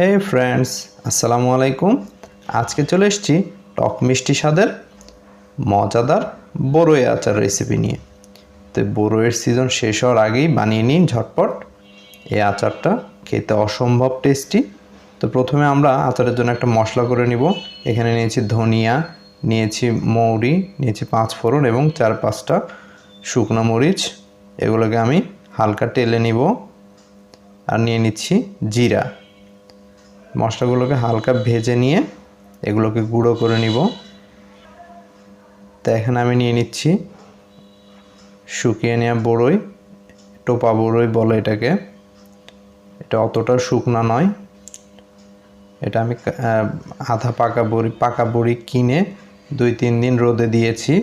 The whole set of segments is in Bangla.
হে ফ্রেন্ডস আসসালামু আলাইকুম। আজকে চলে এসেছি টক মিষ্টি স্বাদের মজাদার বড়ই আচার রেসিপি নিয়ে। তো বড়ইয়ের সিজন শেষ হওয়ার আগেই বানিয়ে নিন ঝটপট। এই আচারটা খেতে অসম্ভব টেস্টি তো প্রথমে আমরা আচারের জন্য একটা মশলা করে নিব। এখানে নিয়েছি ধনিয়া, নিয়েছি মৌরি, নিয়েছি পাঁচ ফোড়ন এবং চার পাঁচটা শুকনো মরিচ। এগুলোকে আমি হালকা টেলে নিব। আর নিয়ে নিচ্ছি জিরা। মশলাগুলোকে হালকা ভেজে নিয়ে এগুলোকে গুঁড়ো করে নিব। তো এখানে আমি নিয়ে নিচ্ছি শুকিয়ে নেওয়া বড়ই, টোপা বড়ই বলে এটাকে। এটা অতটা শুকনা নয়। এটা আমি আধা পাকা বড়ি পাকা বড়ি কিনে দুই তিন দিন রোদে দিয়েছি।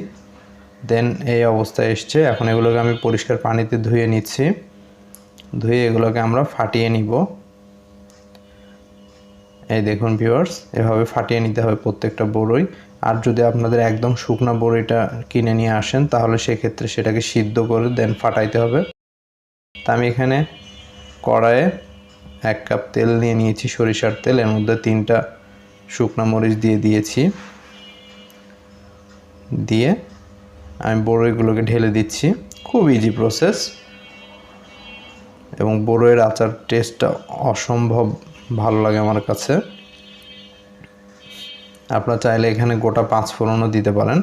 দেন এই অবস্থায় এসছে। এখন এগুলোকে আমি পরিষ্কার পানিতে ধুয়ে নিচ্ছি। ধুয়ে এগুলোকে আমরা ফাটিয়ে নিব। এই দেখুন ভিউয়ার্স এভাবে ফাটিয়ে নিতে হবে প্রত্যেকটা বড়ই। আর যদি আপনাদের একদম শুকনা বড়িটা কিনে নিয়ে আসেন, তাহলে সেক্ষেত্রে সেটাকে সিদ্ধ করে দেন ফাটাইতে হবে। তা আমি এখানে কড়াইয়ে এক কাপ তেল নিয়ে নিয়েছি সরিষার তেল, এর মধ্যে তিনটা শুকনা মরিচ দিয়ে দিয়েছি। দিয়ে আমি বড়ইগুলোকে ঢেলে দিচ্ছি। খুব ইজি প্রসেস এবং বড়ইয়ের আচার টেস্টটা অসম্ভব ভালো লাগে আমার কাছে। আপনারা চাইলে এখানে গোটা পাঁচ ফোড়নও দিতে পারেন।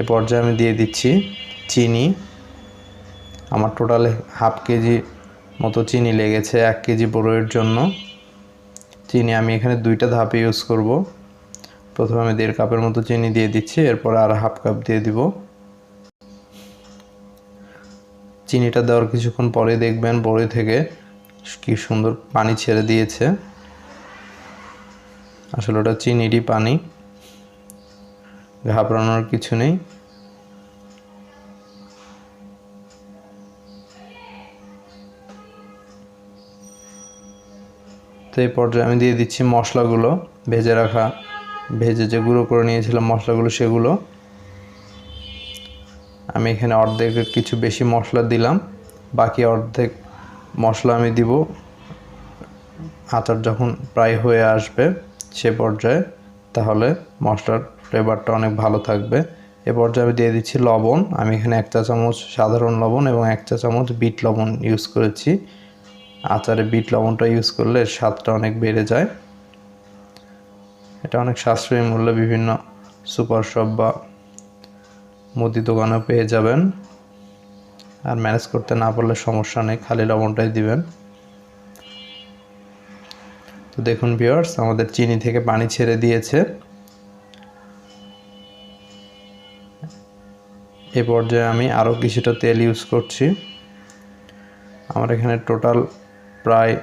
এ পর্যায়ে আমি দিয়ে দিচ্ছি চিনি। আমার টোটাল হাফ কেজি মতো চিনি লেগেছে এক কেজি বড়ইয়ের জন্য। চিনি আমি এখানে দুইটা ধাপে ইউজ করব। প্রথমে আমি দেড় কাপের মতো চিনি দিয়ে দিচ্ছি, এরপর আর হাফ কাপ দিয়ে দিব। চিনিটা দেওয়ার কিছুক্ষণ পরে দেখবেন বড়ি থেকে কি সুন্দর পানি ছেড়ে দিয়েছে। আসলে ওটা চিনিরই পানি। ঘাবড়ানোর কিছু নেই। তো এই পর্যায়ে আমি দিয়ে দিচ্ছি মশলাগুলো। ভেজে রাখা, ভেজে যে গুঁড়ো করে নিয়েছিলাম মশলাগুলো সেগুলো। আমি এখানে অর্ধেকের কিছু বেশি মশলা দিলাম। বাকি অর্ধেক মশলা আমি দিব। আচার যখন প্রায় হয়ে আসবে সে পর্যায়ে, তাহলে মশলার ফ্লেভারটা অনেক ভালো থাকবে। এ পর্যায়ে আমি দিয়ে দিচ্ছি লবণ। আমি এখানে এক চা চামচ সাধারণ লবণ এবং এক চা চামচ বিট লবণ ইউজ করেছি। আচারে বিট লবণটা ইউজ করলে এর স্বাদটা অনেক বেড়ে যায়। এটা অনেক সাশ্রয়ী মূল্যে বিভিন্ন সুপার শপ বা মুদি দোকানেও পেয়ে যাবেন। আর ম্যানেজ করতে না পারলে সমস্যা নেই, খালি লবণটাই দিবেন। তো দেখুন ভিউয়ার্স, আমাদের চিনি থেকে পানি ছেড়ে দিয়েছে। এ পর্যায়ে আমি আরও কিছুটা তেল ইউজ করছি। আমার এখানে টোটাল প্রায়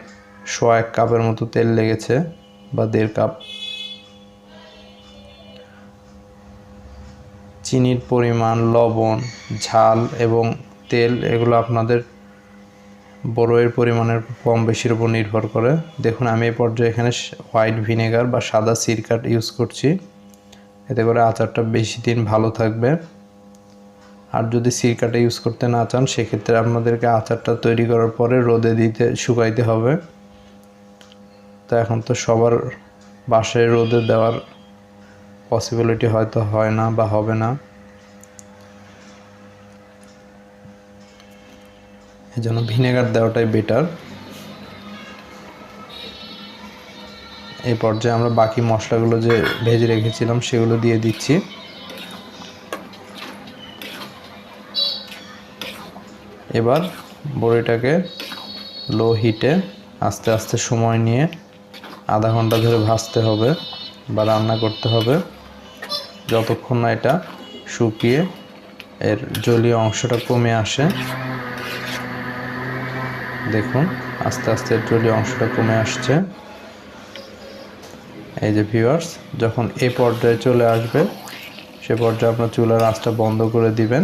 শো এক কাপের মতো তেল লেগেছে, বা দেড় কাপ। চিনির পরিমাণ, লবণ, ঝাল এবং তেল এগুলো আপনাদের বড়ইয়ের পরিমাণের কম বেশির উপর নির্ভর করে। দেখুন, আমি এ পর্যায়ে এখানে হোয়াইট ভিনেগার বা সাদা সিরকাট ইউজ করছি। এতে করে আচারটা বেশি দিন ভালো থাকবে। আর যদি সিরকাটা ইউজ করতে না চান, সেক্ষেত্রে আপনাদেরকে আচারটা তৈরি করার পরে রোদে দিতে, শুকাইতে হবে। তো এখন তো সবার বাসায় রোদে দেওয়ার পসিবিলিটি হয়তো হয় না বা হবে না। এই জন্য ভিনেগার দেওয়াটাই বেটার এই পর্যায়ে আমরা বাকি মশলাগুলো যে ভেজে রেখেছিলাম সেগুলো দিয়ে দিচ্ছি। এবার বড়িটাকে লো হিটে আস্তে আস্তে সময় নিয়ে আধা ঘণ্টা ধরে ভাজতে হবে বা রান্না করতে হবে। যতক্ষণ না এটা শুকিয়ে এর জলীয় অংশটা কমে আসে, দেখুন, আস্তে আস্তে জলীয় অংশটা কমে আসছে। এই যে ভিউয়ার্স যখন এ পর্যায়ে চলে আসবে, সে পর্যায়ে আপনার চুলার আঁচটা বন্ধ করে দিবেন।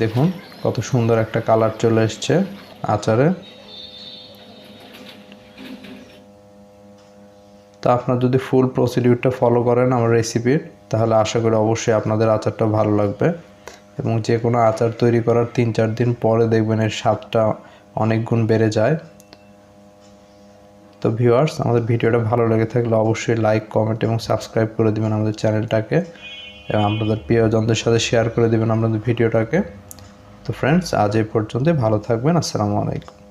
দেখুন, কত সুন্দর একটা কালার চলে এসছে আচারে। তা আপনার যদি ফুল প্রসিডিউরটা ফলো করেন আমার রেসিপির তাহলে আশা করি অবশ্যই আপনাদের আচারটা ভালো লাগবে। এবং যে কোনো আচার তৈরি করার তিন চার দিন পরে দেখবেন এর স্বাদটা অনেক গুণ বেড়ে যায়। তো ভিউয়ার্স আমাদের ভিডিওটা ভালো লেগে থাকলে অবশ্যই লাইক কমেন্ট এবং সাবস্ক্রাইব করে দিবেন আমাদের চ্যানেলটাকে। এবং আপনাদের প্রিয়জনদের সাথে শেয়ার করে দিবেন আপনাদের ভিডিওটাকে। তো ফ্রেন্ডস আজ এই পর্যন্তই। ভালো থাকবেন। আসসালামু আলাইকুম।